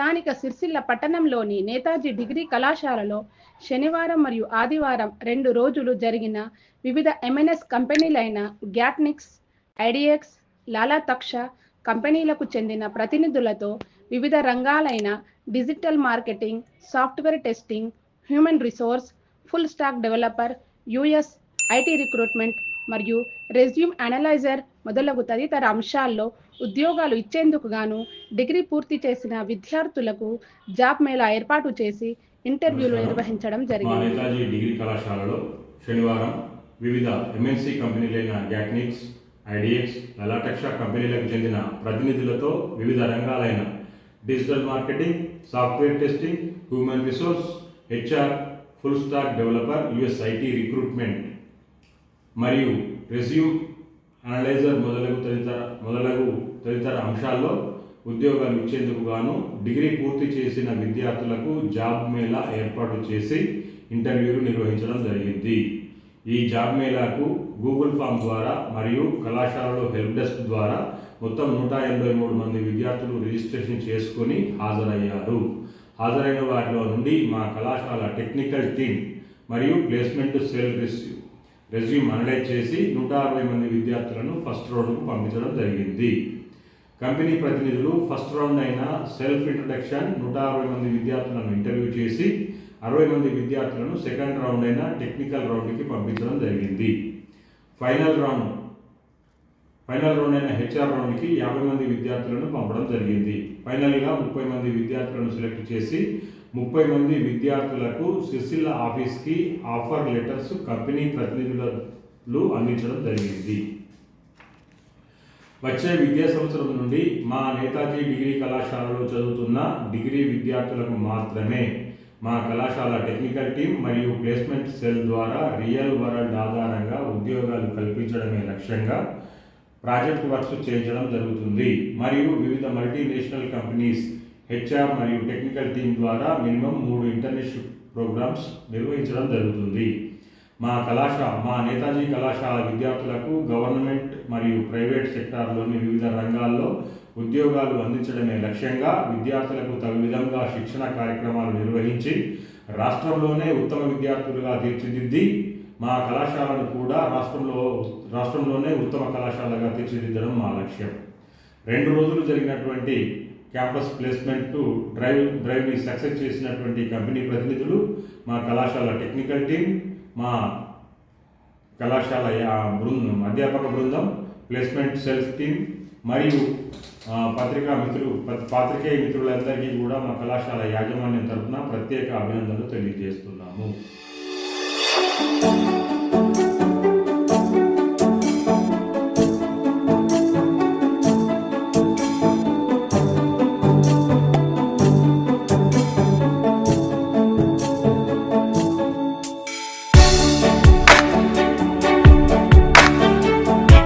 స్థానిక సిర్సిల్ల పట్టణంలోని నేతాజీ డిగ్రీ కళాశాలలో శనివారం మరియు ఆదివారం రెండు రోజులు జరిగిన వివిధ ఎంఎన్ఎస్ కంపెనీలైన గ్యాట్నిక్స్ ఐడిఎక్స్ లాలా తక్ష కంపెనీలకు చెందిన ప్రతినిధులతో వివిధ రంగాలైన digital marketing software testing human resource full stack developer US IT recruitment మరియు రెజ్యూమ్ అనలైజర్ మొదలగు తదితర అంశాల్లో ఉద్యోగాలు ఇచ్చేందుకు గాను డిగ్రీ పూర్తి చేసిన విద్యార్థులకు జాబ్ మేళా ఏర్పాటు చేసి ఇంటర్వ్యూలు. నిర్వహించడం జరిగింది నేతాజీ డిగ్రీ కళాశాలలో శనివారం వివిధ ఎంఎన్సీ కంపెనీలైన గ్యాట్నిక్స్ ఐడిఎక్స్ లలాటక్ష కంపెనీలకు చెందిన ప్రతినిధులతో వివిధ రంగాలైన digital marketing software testing human resource HR full stack developer US IT recruitment మరియు రెజ్యూమ్ అనలైజర్ మొదలగు తదితర మొదలగు తదితర అంశాల్లో ఉద్యోగాలు ఇచ్చేందుకు గాను డిగ్రీ పూర్తి చేసిన విద్యార్థులకు జాబ్ మేళా ఏర్పాటు చేసి ఇంటర్వ్యూలు నిర్వహించడం జరిగింది. ఈ జాబ్ మేళాకు గూగుల్ ఫామ్ ద్వారా మరియు కళాశాలలో హెల్ప్ డెస్క్ ద్వారా మొత్తం నూట ఎనభై మూడు మంది విద్యార్థులు రిజిస్ట్రేషన్ చేసుకొని హాజరయ్యారు. హాజరైన వారిలో నుండి మా కళాశాల టెక్నికల్ టీం మరియు placement cell receive resume analyse చేసి నూట అరవై మంది విద్యార్థులను ఫస్ట్ రౌండ్కు పంపించడం జరిగింది. కంపెనీ ప్రతినిధులు ఫస్ట్ రౌండ్ అయిన సెల్ఫ్ ఇంట్రడక్షన్ నూట అరవై మంది విద్యార్థులను ఇంటర్వ్యూ చేసి అరవై మంది విద్యార్థులను సెకండ్ రౌండ్ అయిన టెక్నికల్ రౌండ్కి పంపించడం జరిగింది. ఫైనల్ రౌండ్ ఫైనల్ రౌండ్ అయిన హెచ్ఆర్ రౌండ్కి యాభై మంది విద్యార్థులను పంపడం జరిగింది. ఫైనల్గా ముప్పై మంది విద్యార్థులను సెలెక్ట్ చేసి ముప్పై మంది విద్యార్థులకు సిరిసిల్ల ఆఫీస్కి ఆఫర్ లెటర్స్ కంపెనీ ప్రతినిధులు అందించడం జరిగింది. వచ్చే విద్యా సంవత్సరం నుండి మా నేతాజీ డిగ్రీ కళాశాలలో చదువుతున్న డిగ్రీ విద్యార్థులకు మాత్రమే మా కళాశాల టెక్నికల్ టీం మరియు ప్లేస్మెంట్ సెల్ ద్వారా రియల్ వరల్డ్ ఆధారంగా ఉద్యోగాలు కల్పించడమే లక్ష్యంగా ప్రాజెక్ట్ వర్క్స్ చేయించడం జరుగుతుంది. మరియు వివిధ మల్టీనేషనల్ కంపెనీస్ హెచ్ఆర్ మరియు టెక్నికల్ టీం ద్వారా మినిమం మూడు ఇంటర్న్షిప్ ప్రోగ్రామ్స్ నిర్వహించడం జరుగుతుంది. మా కళాశాల మా నేతాజీ కళాశాల విద్యార్థులకు గవర్నమెంట్ మరియు ప్రైవేట్ సెక్టార్లోని వివిధ రంగాల్లో ఉద్యోగాలు అందించడమే లక్ష్యంగా విద్యార్థులకు తగు విధంగా శిక్షణ కార్యక్రమాలు నిర్వహించి రాష్ట్రంలోనే ఉత్తమ విద్యార్థులుగా తీర్చిదిద్ది మా కళాశాలను కూడా రాష్ట్రంలో రాష్ట్రంలోనే ఉత్తమ కళాశాలగా తీర్చిదిద్దడం మా లక్ష్యం. రెండు రోజులు జరిగినటువంటి క్యాంపస్ ప్లేస్మెంట్ డ్రైవ్ డ్రైవ్ని సక్సెస్ చేసినటువంటి కంపెనీ ప్రతినిధులు మా కళాశాల టెక్నికల్ టీం మా కళాశాల యా- బృందం అధ్యాపక బృందం ప్లేస్మెంట్ సెల్స్ టీం మరియు పత్రికా మిత్రులు ప- పాత్రికేయ మిత్రులందరికీ కూడా మా కళాశాల యాజమాన్యం తరఫున ప్రత్యేక అభినందనలు తెలియజేస్తున్నాము.